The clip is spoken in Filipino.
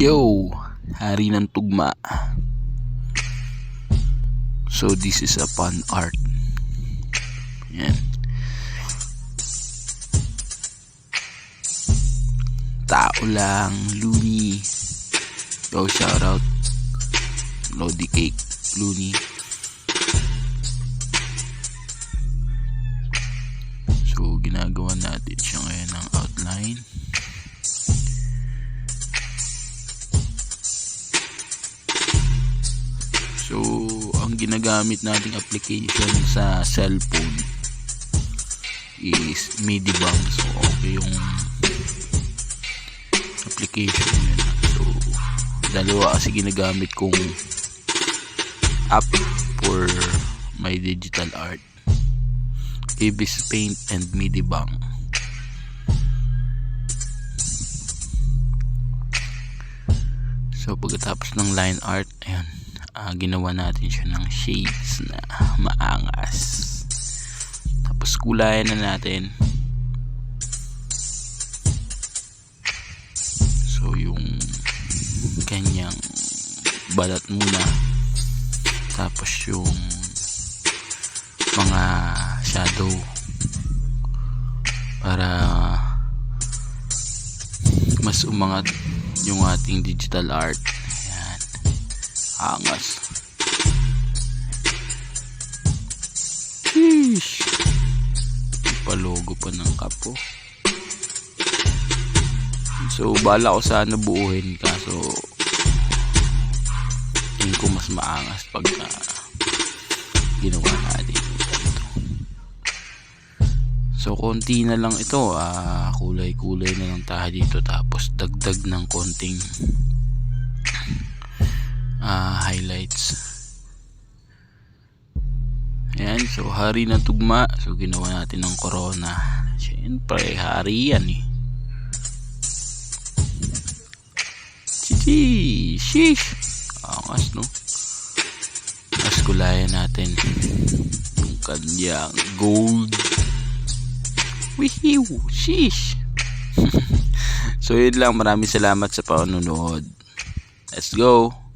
Yo, hari ng tugma. So this is a fun art. Yan. Tao lang, Looney. Yo, shout out. Lodi Cake, Looney. So, ginagawa natin siya ngayon ng outline. So, ang ginagamit nating application sa cellphone is Medibang. So, okay yung application yun. So, dalawa kasi ginagamit kong app for my digital art. Ibis Paint and Medibang. So, pagkatapos ng line art, ayan, ah, ginawa natin siya ng shades na maangas. Tapos kulayan na natin. So yung kanyang balat muna. Tapos yung mga shadow para mas umangat yung ating digital art. Angas. Sheesh. Palogo pa ng kapo. So bala ko sana buuhin kaso tingin ko mas maangas pagka ginawa natin ganito. So konti na lang ito. Ah, kulay kulay na lang tayo dito tapos dagdag ng konting ah, highlights. Ayan, so hari ng tugma. So ginawa natin ng corona. Siyempre, hari yan eh. Chichi! Sheesh! Angas no? Mas kulayan natin yung kanyang gold. Wihiw! Sheesh! so yun lang. Maraming salamat sa panonood. Let's go!